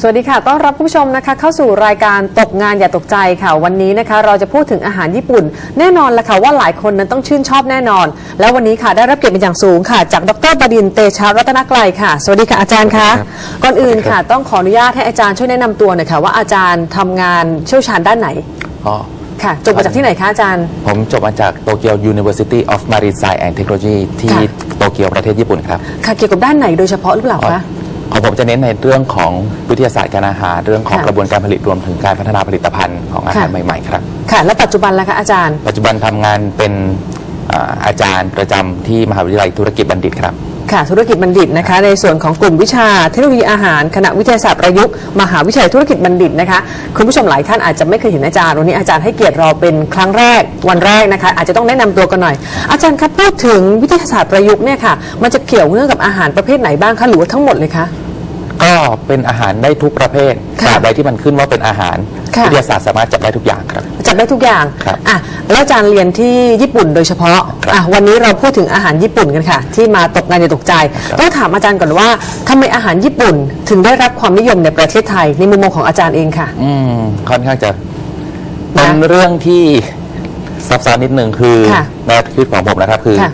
สวัสดีค่ะ ต้อนรับผู้ชมนะคะ เข้าสู่รายการตกงานอย่าตกใจค่ะ วันนี้นะคะ เราจะพูดถึงอาหารญี่ปุ่น แน่นอนละค่ะว่าหลายคนนั้นต้องชื่นชอบแน่นอน แล้ววันนี้ค่ะได้รับเกียรติเป็นอย่างสูงค่ะ จากดรบดินทร์เตชารัตนกลัยค่ะ สวัสดีค่ะอาจารย์คะครับก่อนอื่นค่ะ ต้องขออนุญาตให้อาจารย์ช่วยแนะนำตัวหน่อยค่ะว่าอาจารย์ทำงานเชี่ยวชาญด้านไหนอ๋อค่ะจบมาจากที่ไหนคะอาจารย์ ผมจบมาจากโตเกียว University of Marine Science and Technology ที่ค่ะ โตเกียวประเทศญี่ปุ่นครับ ค่ะเกี่ยวกับด้านไหนโดยเฉพาะหรือเปล่าอ๋อคะ ของผมจะเน้นในเรื่องของวิทยาศาสตร์การอาหาร เรื่องของค่ะ กระบวนการผลิตรวมถึงการพัฒนาผลิตภัณฑ์ของอาหารค่ะใหม่ๆครับ ค่ะ แล้วปัจจุบันล่ะคะอาจารย์ ปัจจุบันทำงานเป็นอ่าอาจารย์ประจำที่มหาวิทยาลัยธุรกิจบัณฑิตครับ ค่ะธุรกิจบัณฑิตนะคะ ในส่วนของกลุ่มวิชาเทคโนโลยีอาหารคณะวิทยาศาสตร์ประยุกต์มหาวิทยาลัยธุรกิจบัณฑิตนะคะคุณผู้ชมหลายท่านอาจจะไม่เคยเห็นอาจารย์วันนี้อาจารย์ให้เกียรติเราเป็นครั้งแรกวันแรกนะคะ อาจจะต้องแนะนำตัวกันหน่อย อาจารย์ครับพูดถึงวิทยาศาสตร์ประยุกต์เนี่ยค่ะมันจะเกี่ยวเนื่องกับอาหารประเภทไหนบ้างคะหรือว่าทั้งหมดเลยคะก็เป็นอาหารได้ทุกประเภทค่ะตราบใดที่มันขึ้นว่าเป็นอาหารค่ะ วิทยาศาสตร์สามารถจับได้ทุกอย่างครับ จัดได้ทุกอย่างครับอะแล้วอาจารย์เรียนที่ญี่ปุ่นโดยเฉพาะครับอะวันนี้เราพูดถึงอาหารญี่ปุ่นกันค่ะ ที่มาตกงานอย่าตกใจ ครับ ต้องถามอาจารย์ก่อนว่าทำไมอาหารญี่ปุ่นถึงได้รับความนิยมในประเทศไทยในมุมมองของอาจารย์เองค่ะ อืมค่อนข้างจะนะเป็นเรื่องที่ซับซ้อนนิดนึงคือค่ะแนวคิดของผมนะครับคือ ค่ะ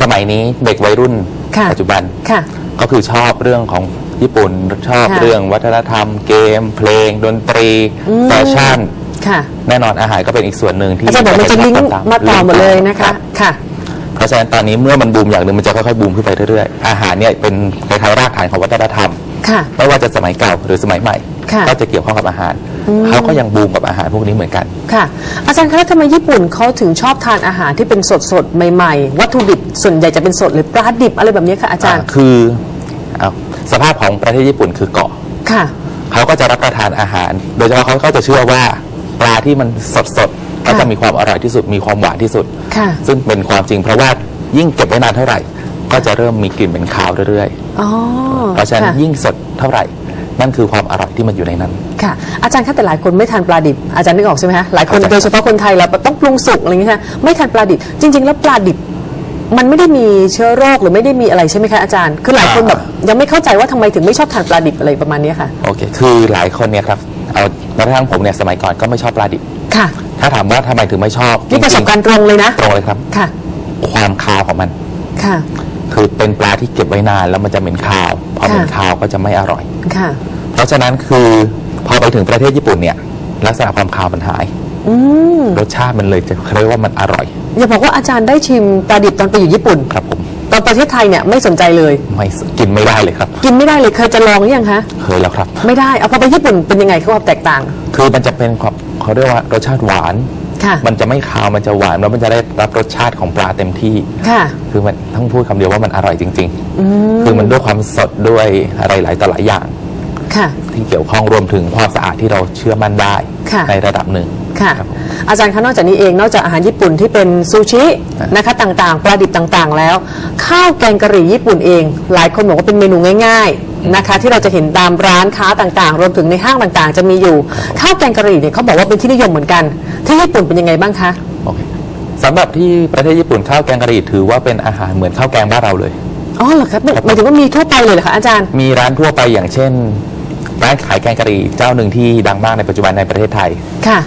สมัยนี้เด็กวัยรุ่นค่ะ ปัจจุบันค่ะ ก็คือชอบเรื่องของ ญี่ปุ่นชอบค่ะเรื่องวัฒนธรรม เกม เพลง ดนตรีอืม แฟชั่น ค่ะ แน่นอนอาหารก็เป็นอีกส่วนหนึ่งที่อาจารย์บอกมันจะลิงก์ตมาต่อหมดเลยนะคะ รับค่ะ เพราะฉะนั้นตอนนี้เมื่อมันบูมอย่างหนึ่งมันจะค่อยๆบูมขึ้นไปเรื่อยๆอาหารเนี่ยเป็นคล้ายๆรากฐานของวัฒนธรรม ค่ะ ไม่ว่าจะสมัยเก่าหรือสมัยใหม่ ค่ะ ก็จะเกี่ยวข้องกับอาหาร เขาก็ยังบูมกับอาหารพวกนี้เหมือนกัน ค่ะ อาจารย์คะแล้วทำไมญี่ปุ่นเขาถึงชอบทานอาหารที่เป็นสดสดๆใหม่ ๆ วัตถุดิบส่วนใหญ่จะเป็นสดหรือปลาดิบอะไรแบบนี้ค่ะอาจารย์ อ่าคือเอา สภาพของประเทศญี่ปุ่นคือเกาะค่ะเขาก็จะรับประทานอาหาร โดยเฉพาะเขาก็จะเชื่อว่าปลาที่มันสดสดๆก็ค่ะจะมีความอร่อยที่สุดมีความหวานที่สุดค่ะซึ่งเป็นความจริงเพราะว่ายิ่งเก็บไว้นานเท่าไหร่ ก็จะเริ่มมีกลิ่นเป็นคาวเรื่อยอ๋อๆเพราะฉะนั้นค่ะยิ่งสดเท่าไหร่นั่นคือความอร่อยที่มันอยู่ในนั้น ค่ะ อาจารย์คะแต่หลายคนไม่ทานปลาดิบอาจารย์นึกออกใช่ไหมคะหลายคนเข้าใจโดยเฉพาะคนไทยเราต้องปรุงสุกอะไรอย่างเงี้ยค่ะไม่ทานปลาดิบจริง ๆ แล้วปลาดิบ มันไม่ได้มีเชื้อโรคหรือไม่ได้มีอะไรใช่ไหมคะอาจารย์ คือหลายคนแบบยังไม่เข้าใจว่าทำไมถึงไม่ชอบทานปลาดิบอะไรประมาณเนี้ยค่ะ โอเค คือหลายคนเนี่ยครับ เอาแม้กระทั่งผมเนี่ยสมัยก่อนก็ไม่ชอบปลาดิบ ค่ะ ถ้าถามว่าทำไมถึงไม่ชอบนี่ประสบการณ์ตรงเลยนะตรงเลยครับ ค่ะ ความคาวของมัน ค่ะ คือเป็นปลาที่เก็บไว้นานแล้วมันจะเหม็นคาว พอเหม็นค่ะคาวก็จะไม่อร่อย ค่ะ เพราะฉะนั้นคือพอไปถึงประเทศญี่ปุ่นเนี่ยลักษณะความคาวมันหายอืม รสชาติมันเลยจะเรียกว่ามันอร่อย อย่าบอกว่าอาจารย์ได้ชิมปลาดิบตอนไปอยู่ญี่ปุ่น ครับผม ตอนประเทศไทยเนี่ยไม่สนใจเลย ไม่สกินไม่ได้เลยครับ กินไม่ได้เลยเคยจะลองหรือยังคะ เคยแล้วครับ ไม่ได้ เอาพอไปญี่ปุ่นเป็นยังไงเขาความแตกต่าง คือมันจะเป็นความเขาเรียกว่ารสชาติหวานค่ะมันจะไม่คาวมันจะหวานแล้วมันจะได้รับรสชาติของปลาเต็มที่ค่ะคือมันต้องพูดคำเดียวว่ามันอร่อยจริง ๆ คือมันด้วยความสดด้วยอะไรหลายต่อหลายอย่าง ค่ะ ที่เกี่ยวข้องรวมถึงความสะอาดที่เราเชื่อมั่นได้ค่ะในระดับหนึ่ง ค่ะรับผมอาจารย์คะนอกจากนี้เองนอกจากอาหารญี่ปุ่นที่เป็นซูชิอะ นะคะต่างๆ ปลาดิบต่างๆ แล้ว ข้าวแกงกะหรี่ญี่ปุ่นเอง หลายคนบอกว่าเป็นเมนูง่าย ๆนะคะ ที่เราจะเห็นตามร้านค้าต่างๆ รวมถึงในห้างต่างๆ จะมีอยู่ ข้าวแกงกะหรี่เนี่ยเขาบอกว่าเป็นที่นิยมเหมือนกัน ที่ญี่ปุ่นเป็นยังไงบ้างคะ โอเคสำหรับที่ประเทศญี่ปุ่นข้าวแกงกะหรี่ถือว่าเป็นอาหารเหมือนข้าวแกงบ้านเราเลย อ๋อเหรอครับหมายถึงว่ามีทั่วไปเลยเหรอคะอาจารย์ มีร้านทั่วไปอย่างเช่น ร้านขายแกงกะหรี่เจ้าหนึ่งที่ดังมากในปัจจุบันในประเทศไทย ค่ะ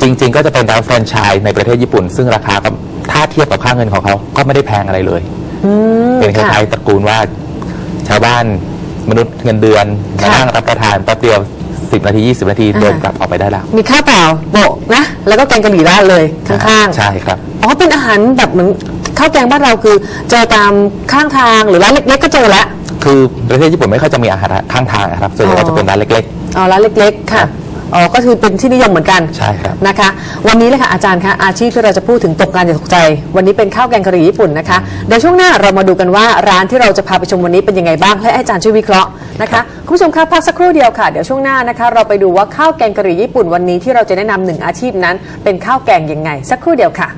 จริง ๆ ก็จะเป็นร้านแฟรนไชส์ในประเทศญี่ปุ่น ซึ่งราคาก็ถ้าเทียบกับค่าเงินของเขาก็ไม่ได้แพงอะไรเลย อืมเป็นคค่ะ ล้ายๆตระกูลว่า ชาวบ้านมนุษย์เงินเดือนมาค่ะนั่งรับประทานแป๊บเดียว10นาที20นาทีอ่า เดินกลับออกไปได้แล้วมีข้าวเปล่าโบะนะ แล้วก็แกงกะหรี่ราดเลยข้างๆ ใช่ครับ อ๋อ เป็นอาหารแบบเหมือนข้าวแกงบ้านเราคือ เจอตามข้างทางหรือร้านเล็กๆก็เจอแล้ว คือประเทศญี่ปุ่นไม่ค่อยจะมีอาหารข้างทางนะครับส่วนใหญ่อ๋อก็จะเป็นร้านเล็ก อ๋อร้านเล็กๆ ค่ะ อ๋อ ก็คือเป็นที่นิยมเหมือนกันใช่ครับ นะคะ วันนี้เลยค่ะอาจารย์คะ อาชีพที่เราจะพูดถึงตกงานอย่าตกใจ วันนี้เป็นข้าวแกงกะหรี่ญี่ปุ่นนะคะ เดี๋ยวช่วงหน้าเรามาดูกันว่าร้านที่เราจะพาไปชมวันนี้เป็นยังไงบ้างให้อาจารย์ช่วยวิเคราะห์นะคะคุณผู้ชมคะพักสักครู่เดียวค่ะ เดี๋ยวช่วงหน้านะคะ เราไปดูว่าข้าวแกงกะหรี่ญี่ปุ่นวันนี้ที่เราจะแนะนำหนึ่งอาชีพนั้น เป็นข้าวแกงยังไง สักครู่เดียวค่ะ